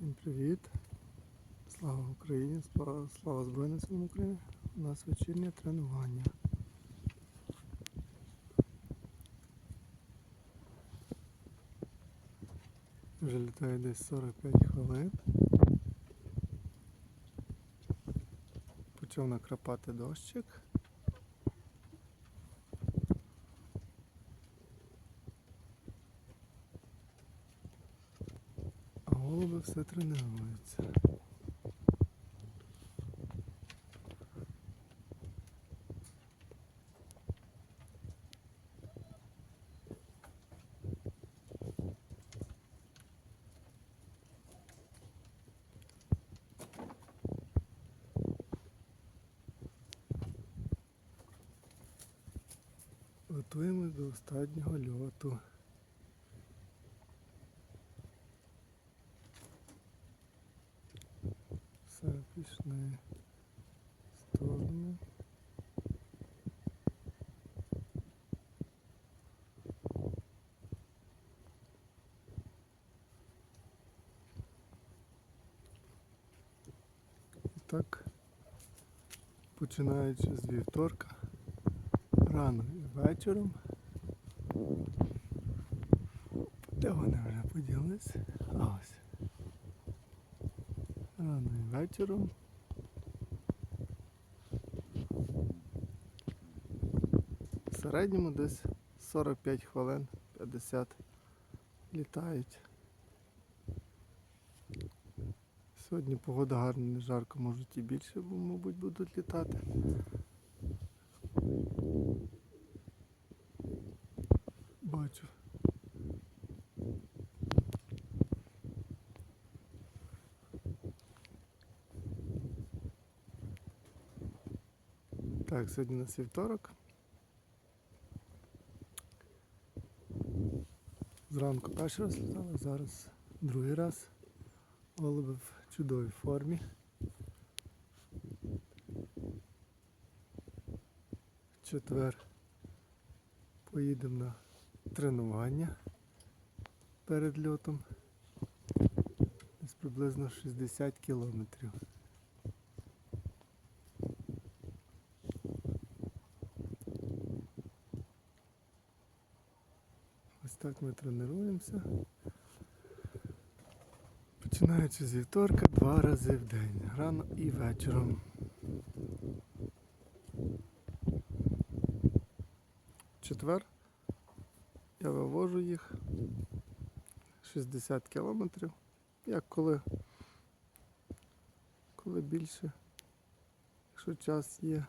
Всім привіт! Слава Україні! Слава, Збройним силам України! У нас вечірнє тренування. Вже літає десь 45 хвилин. Почав накрапати дощик. Голуби все тренуються. Готуємось до останнього льоту. Все, пішли в сторону. Так, починаючи з вівторка, рано і вечором. Де вони вже поділись? А ось. Рано і вечором. В середньому десь 45 хвилин 50 літають. Сьогодні погода гарна, не жарко, можуть і більше, бо, мабуть, будуть літати. Бачу. Так, сьогодні у нас вівторок. Зранку перший раз літали, зараз другий раз. Голуби в чудовій формі. В четвер поїдемо на тренування перед льотом. Десь приблизно 60 кілометрів. Так ми тренуємося. Починаючи з вівторка два рази в день, рано і вечором. Четвер я вивожу їх 60 кілометрів. Як коли, коли більше, якщо час є,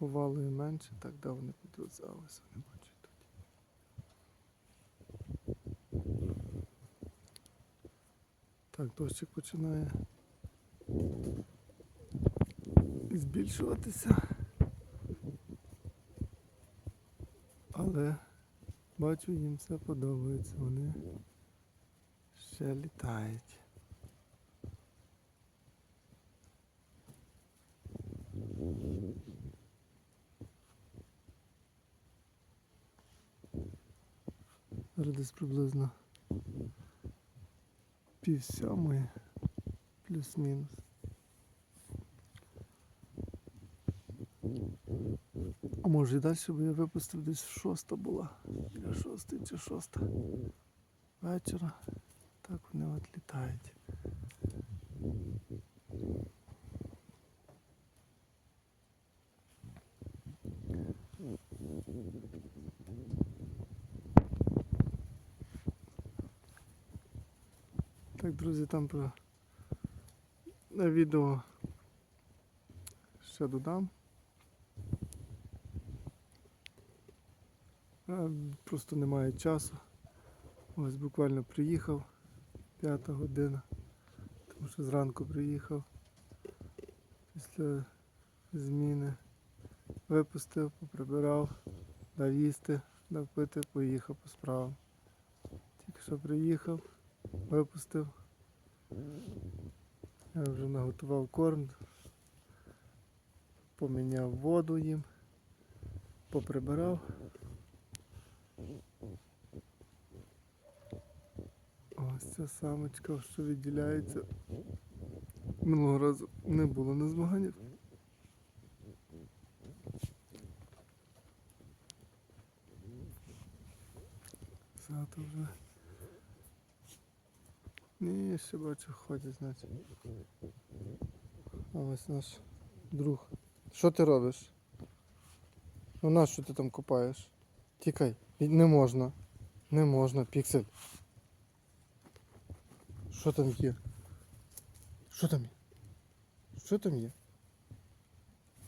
бувало і менше, так де вони підуть за ось вони бачать тут. Так, дощик починає збільшуватися. Але бачу, їм все подобається. Вони ще літають. Зараз приблизно пів сьомої, плюс-мінус. А може і далі, бо я випустив десь шоста була. Біля шостої чи шоста вечора. Так вони от літають. Так, друзі, там про на відео ще додам. Просто немає часу. Ось буквально приїхав п'ята година, тому що зранку приїхав після зміни. Випустив, поприбирав, дав їсти, дав пити, поїхав по справам. Тільки що приїхав, випустив. Я вже наготував корм, поміняв воду їм, поприбирав. Ось. Ця самочка, що відділяється. Минулого разу не було на змаганнях. Зато вже. Ні, ще бачу, ходять, значить. А ось наш друг. Що ти робиш? Ну на що ти там копаєш? Тікай. Не можна. Не можна, піксель. Що там є? Що там є? Що там є?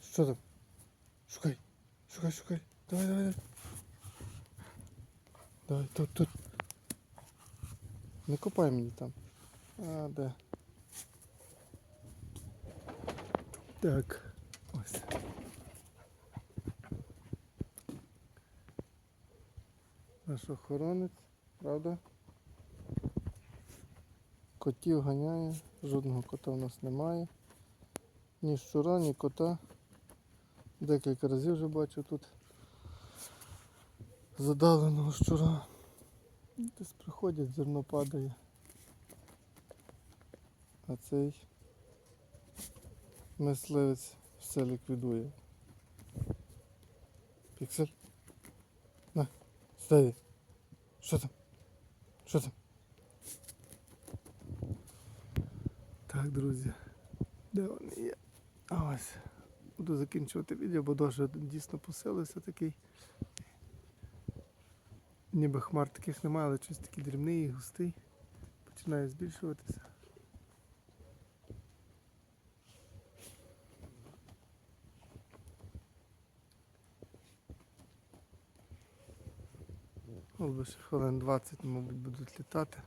Що там? Шукай. Шукай, шукай. Давай, давай, давай. Давай, тут, тут. Не копай мені там. А, де? Так. Ось. Наш охоронець, правда? Котів ганяє, жодного кота в нас немає. Ні щура, ні кота. Декілька разів вже бачу тут задаленого щура. Десь приходять, зерно падає. А цей мисливець все ліквідує. Піксель? На, стой. Що там? Що там? Так, друзі. Де вони є? А ось. Буду закінчувати відео, бо дощ дійсно поселився такий. Ніби хмар таких немає, але щось такий дрібний і густий. Починає збільшуватися. Ну, лише хвилин 20, мабуть, будуть літати.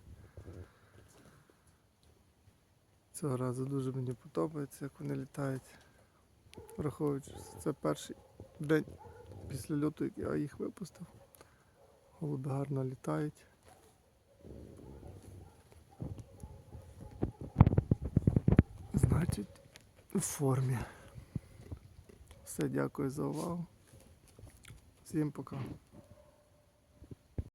Цього разу дуже мені подобається, як вони літають. Враховуючи, що це перший день після льоту, як я їх випустив. Голуби гарно літають. Значить, в формі. Все, дякую за увагу. Всім пока.